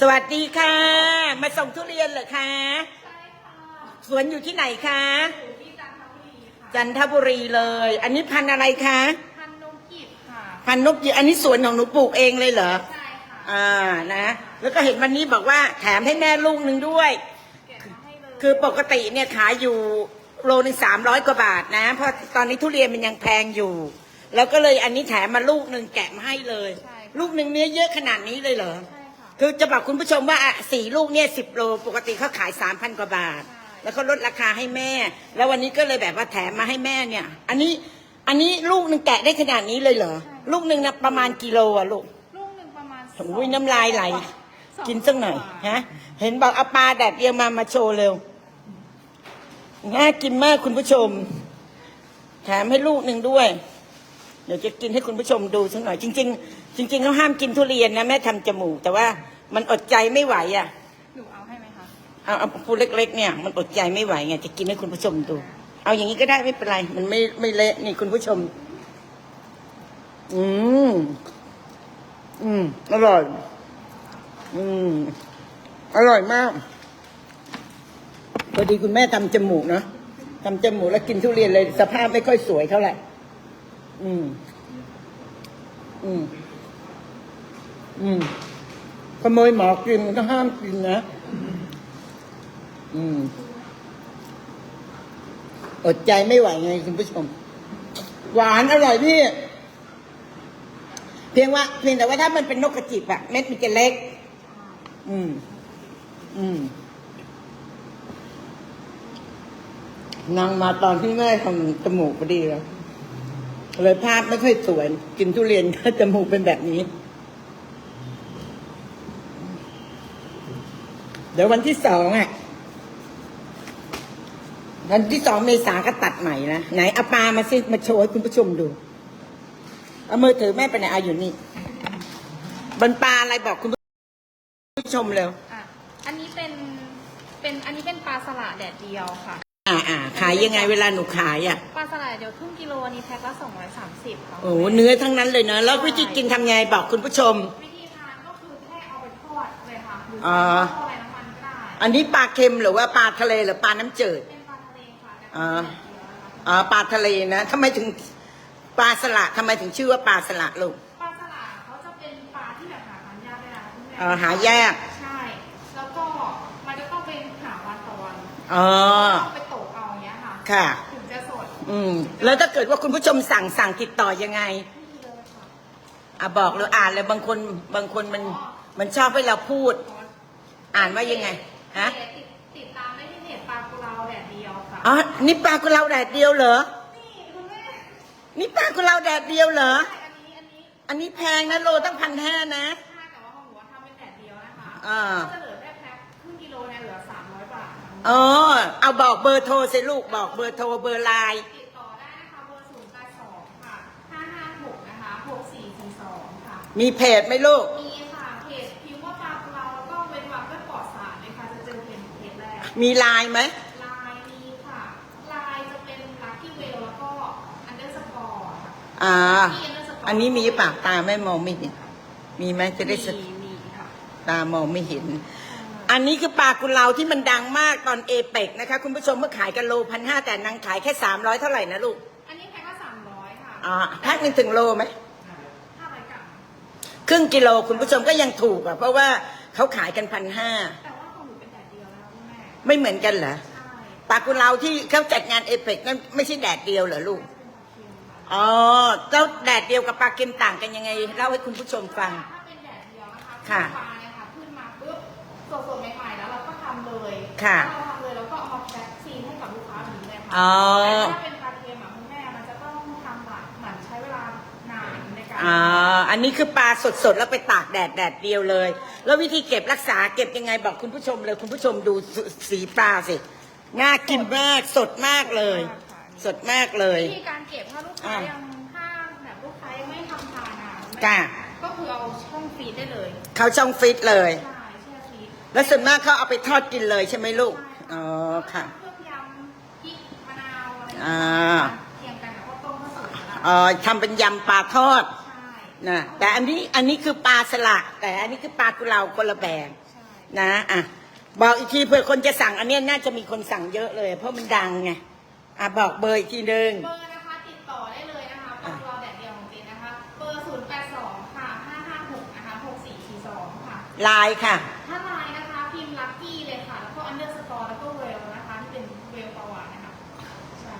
สวัสดีค่ะ มาส่งทุเรียนเหรอคะสวนอยู่ที่ไหนคะจันทบุรีเลย อันนี้พันธุ์อะไรคะพันนกกีบค่ะพันธุ์นกยีอันนี้สวนของหนูปลูกเองเลยเหรอใช่ค่ะอ่านะ แล้วก็เห็นวันนี้บอกว่าแถมให้แม่ลูกหนึ่งด้วยแกะมาให้เลยคือปกติเนี่ยขายอยู่โลหนึ่งสามร้อยกว่าบาทนะ เพราะตอนนี้ทุเรียนมันยังแพงอยู่ แล้วก็เลยอันนี้แถมมาลูกหนึ่งแกะมาให้เลย ลูกหนึ่งเนี้ยเยอะขนาดนี้เลยเหรอใช่ ค่ะคือจะบอกคุณผู้ชมว่าอะสี่ลูกเนี่ยสิบโลปกติเขาขายสามพันกว่าบาทใช่แล้วเขาลดราคาให้แม่ แล้ววันนี้ก็เลยแบบว่าแถมมาให้แม่เนี่ย อันนี้อันนี้ลูกหนึ่งแกะได้ขนาดนี้เลยเหรอ ลูกหนึ่งนะประมาณกิโลอะลูกลูกหนึ่งประมาณโอ้ยน้ำลายไหล สองกินสักหน่อยฮะเห็นบอกเอาปลาแดดเดียวมามาโชว์เร็วน่ากินมากคุณผู้ชม แถมให้ลูกหนึ่งด้วย เดี๋ยวจะกินให้คุณผู้ชมดูสักหน่อย จริงๆ จริงๆเขาห้ามกินทุเรียนนะแม่ทำจมูก แต่ว่ามันอดใจไม่ไหวอะหนูเอาให้ไหมคะเอาเอาปูเล็กๆเนี่ย มันอดใจไม่ไหวไงจะกินให้คุณผู้ชมดู เอาอย่างนี้ก็ได้ไม่เป็นไรมันไม่ไม่เละนี่คุณผู้ชม อืมอืมอร่อย อืมอร่อยมากพอดีคุณแม่ทำจมูกเนาะทำจมูกแล้วกินทุเรียนเลย สภาพไม่ค่อยสวยเท่าไหร่อืม อืม อืมขโมยหมอกินก็ห้ามกินนะ อืม อดใจไม่ไหวไงคุณผู้ชม หวานอร่อยพี่ เพียงว่าเพียงแต่ว่าถ้ามันเป็นนกกระจิบอะเม็ดมันจะเล็ก อืม อืมนางมาตอนที่แม่ทำจมูกพอดีแล้วเลยภาพไม่ค่อยสวย กินทุเรียนก็จมูกเป็นแบบนี้ เดี๋ยววันที่สองอะ วันที่สองเมษาก็ตัดใหม่นะ ไหนเอาปลามาสิมาโชว์ให้คุณผู้ชมดู เอามือถือแม่ไปไหนเอาอยู่นี่บนปลาอะไรบอกคุณผู้ชมเร็ว อะ อันนี้เป็น เป็น อันนี้เป็นปลาสลัดแดดเดียวค่ะ อ่าอ่าขายยังไงเวลาหนูขายอะ ปลาสลัดเดียวครึ่งกิโลอันนี้แพ็คละสองร้อยสามสิบค่ะโอ้โหเนื้อทั้งนั้นเลยเนอะแล้ววิธีกินทำไงบอกคุณผู้ชม วิธีทานก็คือแค่เอาไปทอดเลยค่ะหรืออ่าทอด อะไรน้ำมันก็ได้อันนี้ปลาเค็มหรือว่าปลาทะเลหรือปลาน้ำจืดเป็นปลาทะเลค่ะแต่อ่าเป็นแดดเดียวนะคะอ่าปลาทะเลนะทำไมถึงปลาสละทำไมถึงชื่อว่าปลาสละลูกปลาสลัดเขาจะเป็นปลาที่แบบหาทานยากเลยนะคุณแม่เอ่อหายากใช่ แล้วก็มันจะต้องเป็นหาวันต่อวันอ๋อต้องไปตกเอาอย่างเงี้ยค่ะค่ะ ถึงจะสดอืม แล้วถ้าเกิดว่าคุณผู้ชมสั่งสั่งติดต่อยังไงนี่เลยค่ะอะบอกเลยอ่านเลยบางคนบางคนมันมันชอบให้เราพูด อ่านว่ายังไง ฮะติดติดตามได้ที่เพจปลากุเลาแดดเดียวค่ะอ๋อนี่ปลากุเลาแดดเดียวเหรอนี่คุณแม่นี่ปลากุเลาแดดเดียวเหรอใช่อันนี้อันนี้อันนี้แพงนะโลตั้งพันห้านะใช่แต่ว่าของหนูทำเป็นแดดเดียวนะคะอ่าก็จะเหลือแค่แพ็คครึ่งกิโลเนี่ยเหลือสามร้อยบาทค่ะอ๋อเอาบอกเบอร์โทรสิลูกบอกเบอร์โทรเบอร์ไลน์ติดต่อได้นะคะเบอร์ศูนย์แปดสองค่ะห้าห้าหกนะคะหกสี่สี่สองค่ะมีเพจไหมลูกมี มีไลน์ไหมลายมีค่ะ ลายจะเป็นลักกี้เวลแล้วก็อันเดอร์สกอร์ค่ะอ่า ที่ underscore อันนี้มีปากตาแม่มองไม่เห็น มีไหมจะได้สมีมีค่ะตามองไม่เห็น อันนี้คือปลากุเลาที่มันดังมากตอนเอเปกนะคะ คุณผู้ชมเมื่อขายกันโลพันห้าแต่นางขายแค่สามร้อยเท่าไหร่นะลูกอันนี้แพ็คละสามร้อยค่ะอ่าแพ็คหนึ่งถึงโลไหม ห้าร้อยกรัมครึ่งกิโลคุณผู้ชมก็ยังถูกอะเพราะว่าเขาขายกันพันห้า ไม่เหมือนกันเหรอใช่ปลากุเลาที่เขาจัดงานเอเปกนั่นไม่ใช่แดดเดียวเหรอลูกเป็นปลาเค็มค่ะอ๋อแล้วแดดเดียวกับปลาเค็มต่างกันยังไงเล่าให้คุณผู้ชมฟัง ถ้าเป็นแดดเดียวนะคะค่ะ ปลาเนี่ยค่ะขึ้นมาปุ๊บสดๆใหม่ๆแล้วเราก็ทำเลยค่ะ เราทำเลยแล้วก็เอามาแพ็คซีนให้กับลูกค้าแบบนี้เลยค่ะอ๋อ แต่ถ้าเป็นปลาเค็มอะคุณแม่มันจะต้องทำหลายเหมือนใช้เวลานานในการอ่า อันนี้คือปลาสดๆ แล้วไปตากแดดแดดเดียวเลย แล้ววิธีเก็บรักษาเก็บยังไงบอกคุณผู้ชมเลย คุณผู้ชมดูสสีปลาสิน่ากินมากสดมากเลย สดมากเลย วิธีการเก็บถ้าลูกค้าอ่ายังถ้าแบบลูกค้ายังไม่ทำทานอะจ้ะก็คือเอาช่องฟรีซได้เลยเขาช่องฟิตเลย ใช่แช่ฟรีซแล้วส่วนมากเขาเอาไปทอดกินเลยใช่ไหมลูกอ๋อค่ะ เครื่องยำพริกมะนาวอะไรอ่า เคียงกันกับข้าวต้มข้าวสวยนะอ๋อทำเป็นยำปลาทอดใช่ นะแต่อันนี้อันนี้คือปลาสละแต่อันนี้คือปลากุเลาคนละแบบในะอะบอกอีกทีเผื่อคนจะสั่งอันเนี้ยน่าจะมีคนสั่งเยอะเลย เพราะมันดังไงอะบอกเบอร์อีกทีหนึ่งเบอร์นะคะติดต่อได้เลยนะคะปักรอแดดเดียวของเจนนะคะเบอร์0 8 2ค่ะ556นะคะ6442ค่ะไลน์ค่ะ ถ้าไลน์นะคะพิมพ์ลัคกี้เลยค่ะแล้วก็อันเดอร์สกอร์แล้วก็เวลนะคะที่เป็นเวลประวัตินะคะใช่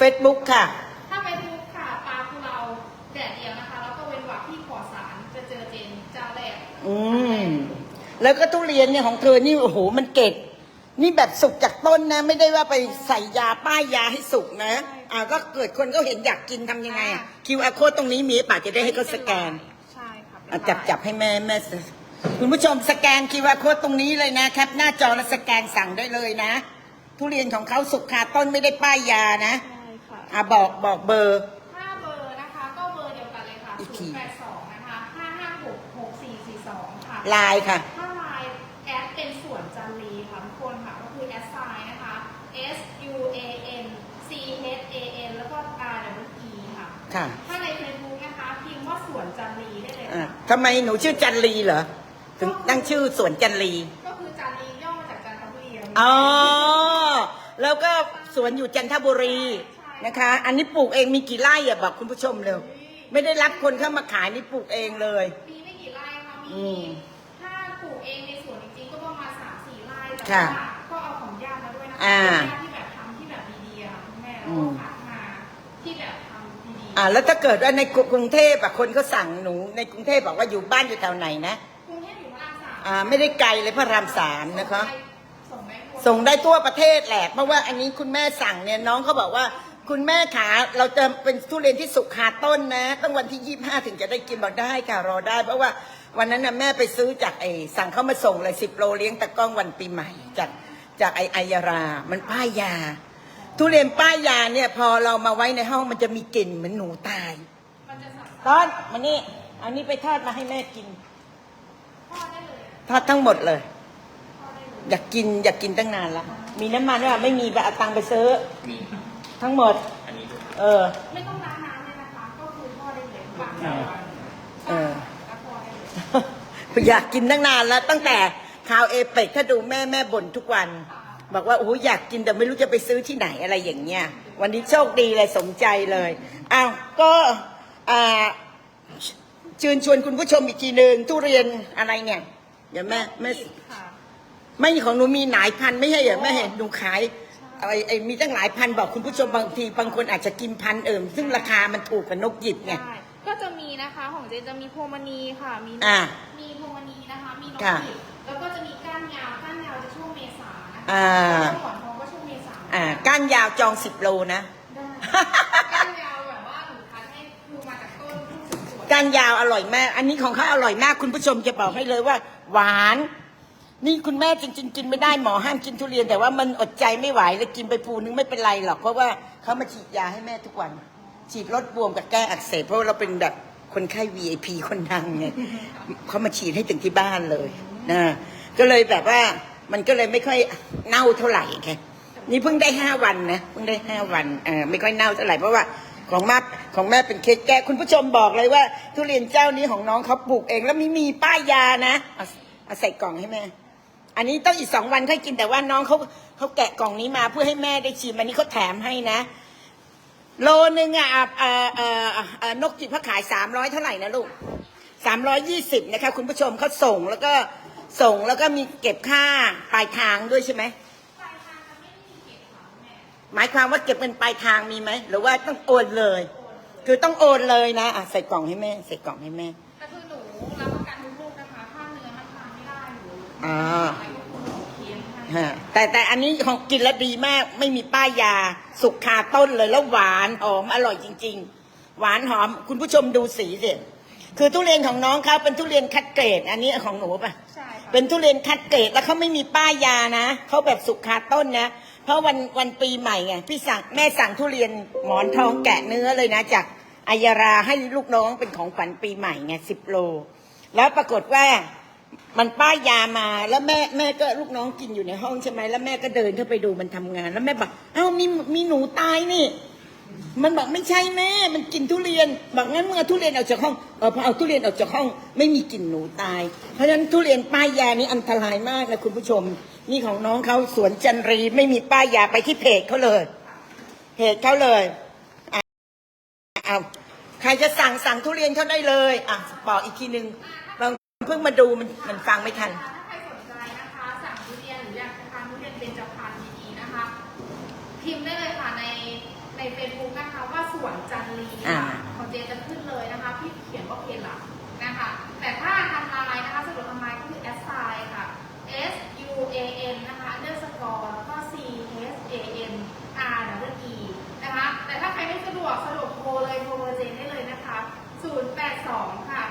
Facebook ค่ะ ถ้าไปดูค่ะปลาคูเราแดดเดียว อืมแล้วก็ทุเรียนเนี่ยของเธอนี่โอ้โหมันเกล็ดนี่แบบสุกจากต้นนะ ไม่ได้ว่าไปใส่ยาป้ายยาให้สุกนะ อ่าก็เกิดคนเขาเห็นอยากกินทำยังไงอะ QR code ตรงนี้มีป่ะจะได้ให้เขาสแกนใช่ค่ะเป็นอะจับจับให้แม่แม่สคุณผู้ชมสแกน QR code ตรงนี้เลยนะแคปหน้าจอแล้วสแกนสั่งได้เลยนะ ทุเรียนของเขาสุกคาต้นไม่ได้ป้ายยานะใช่ค่ะอะบอกบอกเบอร์ถ้าเบอร์นะคะก็เบอร์เดียวกันเลยค่ะอีกที082นะคะ556 6442ค่ะ ไลน์ค่ะ ถ้าไลน์แอดเป็นส่วนจันรีค่ะทุกคนค่ะก็คือแอดไซน์นะคะ S U A N C H A N แล้วก็ R W E ค่ะค่ะ ถ้าใน Facebook นะคะพิมพ์ว่าสวนจันรีได้เลยอะค่ะทำไมหนูชื่อจันลีเหรอ ถึงตั้งชื่อสวนจันลี ก็คือจันรีย่อมาจากจันทบุรีอ๋อ แล้วก็สวนอยู่จันทบุรีนะคะ อันนี้ปลูกเองมีกี่ไร่อะบอกคุณผู้ชมเร็ว ไม่ได้รับคนเข้ามาขายนี่ปลูกเองเลย มีไม่กี่ไร่ค่ะอืมีมถ้า ปลูกเองในสวนจริงๆก็ประมาณสามสี่ไร่แต่ค่ะว่าก็เอาของญาติมาด้วยนะคะอ่า ญาติที่แบบทำที่แบบดีๆอะค่ะคุณแม่แล้วอืก็มคัดมาที่แบบทำดีอ่าแล้วถ้าเกิดว่าในกรุงเทพอะคนเขาสั่งหนูในกรุงเทพบอกว่าอยู่บ้านอยู่แถวไหนนะๆกรุงเทพอยู่พระรามสามอ่าไม่ได้ไกลเลยพระรามสามนะคะ ส่งได้หมดส่งได้ทั่วประเทศแหละ เพราะว่าอันนี้คุณแม่สั่งเนี่ยน้องเขาบอกว่า คุณแม่ขาเราจะเป็นทุเรียนที่สุกคาต้นนะต้องวันที่ยี่ห้าถึงจะได้กินบอกได้ค่ะรอได้ เพราะว่า วันนั้นน่ะแม่ไปซื้อจากไอ้สั่งเขามาส่งเลยสิบโลเลี้ยงตะกล้องวันปีใหม่ จากจากไอ้ไอยารา มันป้ายยา ทุเรียนป้ายยาเนี่ยพอเรามาไว้ในห้องมันจะมีกลิ่นเหมือนหนูตายมันจะสับตอนมานี่เอานี้ไปทอดมาให้แม่กินทอดได้เลยทอดทั้งหมดเลยทอดได้เลย อยากกินอยากกินตั้งนานแล้วมีน้ำมันด้วยไม่มีไปเอาตังค์ไปซื้อ มีครับทั้งหมด อันนี้ด้วยเออ ไม่ต้องล้างน้ำเลยนะคะ ก็คือทอดได้เลยปาก เออเออ แล้วท อยากกินตั้งนานแล้ว ตั้งแต่ข่าวเอเปกถ้าดูแม่แม่บ่นทุกวัน บอกว่าโอ้อยากกินแต่ไม่รู้จะไปซื้อที่ไหนอะไรอย่างเงี้ยวันนี้โชคดีเลยสมใจเลยอ้าวก็อ่าเชิญชวนคุณผู้ชมอีกทีหนึ่งทุเรียนอะไรเนี่ยเดี๋ยวแม่แม่ไม่ของหนูมีหลายพันไม่ใช่เหรอแม่เห็นหนูขายไอ้ไอ้มีตั้งหลายพันบอกคุณผู้ชมบางทีบางคนอาจจะกินพันเอิมซึ่งราคามันถูกกว่านกหยิบไง ก็จะมีนะคะของเจนจะมีพวงมณีค่ะ มีอ่ามีพวงมณีนะคะ มีนกค่ะหยิบแล้วก็จะมีก้านยาวก้านยาวจะช่วงเมษานะคะอ่า แล้วก็หมอนทองก็ช่วงเมษาอ่าก้านยาวจองสิบโลนะ ได้ก้านยาวแบบว่าหนูคัดให้คือมาจากต้นผู้สวยก้านยาวอร่อยมาก อันนี้ของเขาอร่อยมาก คุณผู้ชมจะบอกให้เลยว่า หวาน นี่คุณแม่จริงๆกินไม่ได้หมอห้ามกินทุเรียนแต่ว่ามันอดใจไม่ไหวเลยกินไปปูนึงไม่เป็นไรหรอกเพราะว่าเขามาฉีดยาให้แม่ทุกวัน ฉีดลดบวมกับแก้อักเสบเพราะว่าเราเป็นแบบคนไข้ VIP คนดังไงเขามาฉีดให้ถึงที่บ้านเลยนะก็เลยแบบว่ามันก็เลยไม่ค่อยเน่าเท่าไหร่ไงนี่เพิ่งได้ห้าวันนะเพิ่งได้ห้าวันเออไม่ค่อยเน่าเท่าไหร่เพราะว่าของแม่ของแม่เป็นเคสแก้คุณผู้ชมบอกเลยว่า ทุเรียนเจ้านี้ของน้องเขาปลูกเอง แล้วไม่มีป้ายยานะเอาเอาใส่กล่องให้แม่ อันนี้ต้องอีกสองวันค่อยกินแต่ว่าน้องเขาเขาแกะกล่องนี้มาเพื่อให้แม่ได้ชิมอันนี้เขาแถมให้นะ โลนึงอะอะเอ่อเอ่อเอ่อนกจิบเขาขายสามร้อยเท่าไหร่นะลูกสามร้อยยี่สิบนะคะ คุณผู้ชมเขาส่งแล้วก็ส่งแล้วก็มีเก็บค่าปลายทางด้วยใช่ไหมปลายทางจะไม่มีเก็บค่ะแม่หมายความว่าเก็บเงินปลายทางมีไหมหรือว่าต้องโอนเลย คือต้องโอนเลยนะอะใส่กล่องให้แม่ ใส่กล่องให้แม่แต่คือหนูรับประกันทุกลูกนะคะถ้าเนื้อมันทานไม่ได้หนูอ่า ฮะแต่แต่อันนี้ของกินแล้วดีมาก ไม่มีป้ายยา สุกคาต้นเลยแล้วหวานหอมอร่อยจริง ๆ หวานหอมคุณผู้ชมดูสีสิคือทุเรียนของน้องเขาเป็นทุเรียนคัดเกรด อันนี้ของหนูป่ะใช่ค่ะเป็นทุเรียนคัดเกรดแล้วเขาไม่มีป้ายยานะเขาแบบสุกคาต้นนะเพราะวันวันปีใหม่ไงพี่สั่งแม่สั่งทุเรียนหมอนทองแกะเนื้อเลยนะจากอายาราให้ลูกน้องเป็นของขวัญปีใหม่ไงสิบโล แล้วปรากฏว่า มันป้ายยามาแล้วแม่แม่ก็ลูกน้องกินอยู่ในห้องใช่ไหมแล้วแม่ก็เดินเข้าไปดูมันทำงาน แล้วแม่บอกเอ้ามีมีหนูตายนี่ มันบอกไม่ใช่แม่ มันกินทุเรียนบอกงั้นเมื่อทุเรียนออกจากห้องเออพอเอาทุเรียนออกจากห้อง ไม่มีกลิ่นหนูตาย เพราะฉะนั้นทุเรียนป้ายยานี่อันตรายมากนะคุณผู้ชม นี่ของน้องเขาสวนจันรีไม่มีป้ายยาไปที่เพจเขาเลยเพจเขาเลยเอาใครจะสั่งสั่งทุเรียนเขาได้เลยอะบอกอีกทีหนึ่ง เราเพิ่งมาดูมันมันฟังไม่ทัน ถ้าใครสนใจนะคะ สั่งทุเรียนหรืออยากจะทานทุเรียนเป็นจพันธุ์ดีๆนะคะ พิมพ์ได้เลยค่ะในในเฟซบุ๊กนะคะว่าสวนจันรีอ่า ค่ะของเจจะขึ้นเลยนะคะพี่เขียนว่าเพจหลักนะคะ แต่ถ้าทำลายนะคะสะดวกทำลายก็คือแอสไซค่ะ S U A N นะคะ underscore แล้วก็ C H A N R W E นะคะ แต่ถ้าใครไม่สะดวกสะดวกโทรเลยโทรเบอร์เจนได้เลยนะคะ 082 ค่ะ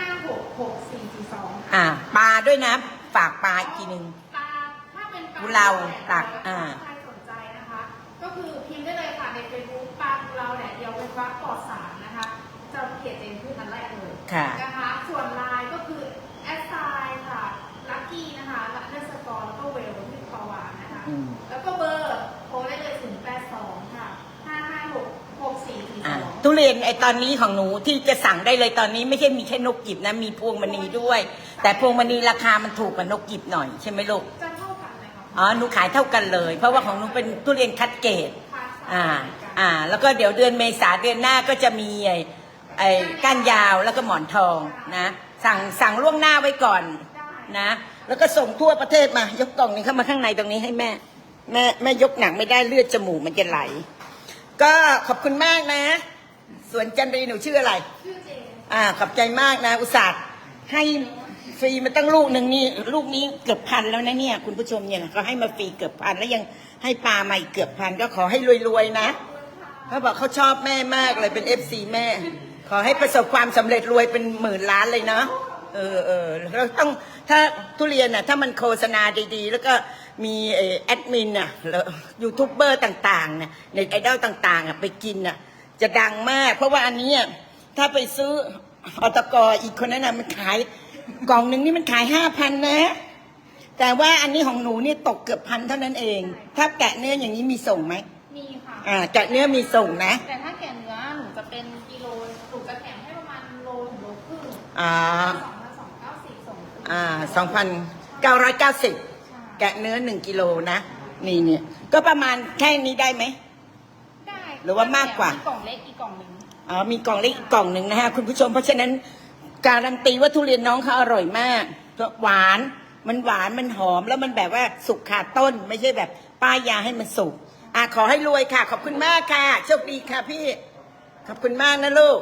556 6442 อ่าปลา ด้วยนะ ฝากปลาอีกทีนึงปลาถ้าเป็นปลากุเลาตักอ่า ใครสนใจนะคะ ก็คือพิมพ์ได้เลยค่ะในเฟซบุ๊กปลากุเลาแดดเดียวเป็นวัดปลอดสารนะคะ จะเขียนเองขึ้นอันแรกเลยค่ะ นะคะ ส่วนไลน์ก็คือแอดไซน์ค่ะ ลัคกี้นะคะลัคเนสกอร์แล้วก็เวลที่ปาวานนะคะ อืม แล้วก็เบอร์โทรได้เลย0 8 2ค่ะ556 6442อะทุเรียนไอตอนนี้ของหนูที่จะสั่งได้เลยตอนนี้ไม่ใช่มีแค่นกหยิบนะ มีพวงมณีด้วย แต่พวงมณีราคามันถูกกว่านกหยิบหน่อยใช่ไหมลูกจะเท่ากันเลยค่ะอ๋อหนูขายเท่ากันเลย เพราะว่าของหนูเป็นทุเรียนคัดเกรดค่ะอ่าอ่า แล้วก็เดี๋ยวเดือนเมษาเดือนหน้าก็จะมีไอ้ไอ้ก้านยาวแล้วก็หมอนทองนะสั่งสั่งล่วงหน้าไว้ก่อนนะ แล้วก็ส่งทั่วประเทศมายกกล่องนี้เข้ามาข้างในตรงนี้ให้แม่ แม่แม่ยกหนักไม่ได้เลือดจมูกมันจะไหล ก็ขอบคุณมากนะสวนจันรีหนูชื่ออะไรชื่อเจนอ่าขอบใจมากนะ อุตส่าห์ให้ ฟรีมาตั้งลูกหนึ่งนี่ลูกนี้เกือบพันแล้วนะเนี่ย คุณผู้ชมเนี่ยเขาให้มาฟรีเกือบพันแล้วยังให้ปลามาอีกเกือบพันก็ขอให้รวยๆนะเขาบอกเขาชอบแม่มากเลยเป็นเอฟซีแม่ ขอให้ประสบความสำเร็จรวยเป็นหมื่นล้านเลยนะเออเออเราต้องถ้าทุเรียนน่ะถ้ามันโฆษณาดีๆ แล้วก็มีเออแอดมินน่ะแล้วยูทูบเบอร์ต่างๆน่ะเน็ตไอดอลต่างๆอะไปกินน่ะจะดังมาก เพราะว่าอันนี้ถ้าไปซื้ออตกอีกคนนั้นน่ะมันขาย กล่องหนึ่งนี่มันขายห้าพันนะ แต่ว่าอันนี้ของหนูเนี่ยตกเกือบพันเท่านั้นเอง ถ้าแกะเนื้ออย่างนี้มีส่งไหมมีค่ะ อ่าแกะเนื้อมีส่งนะ แต่ถ้าแกะเนื้อหนูจะเป็นกิโลหนูจะแถมให้ประมาณโลถึงโลครึ่งอ่าสองพันสองเก้าสิบส่งฟรีอ่าสองพันเก้าร้อยเก้าสิบใช่แกะเนื้อหนึ่งกิโลนะนี่เนี่ยก็ประมาณแค่นี้ได้ไหมได้หรือว่ามากกว่า กล่องเล็กอีกกล่องหนึ่งอ๋อมีกล่องเล็กอีกกล่องหนึ่งนะฮะคุณผู้ชมเพราะฉะนั้น การันตีว่าทุเรียนน้องเขาอร่อยมากหวานมันหวานมันหอมแล้วมันแบบว่าสุกขาดต้น ไม่ใช่แบบป้ายยาให้มันสุกอะขอให้รวยค่ะ ขอบคุณมากค่ะโชคดีค่ะพี่ ขอบคุณมากนะลูก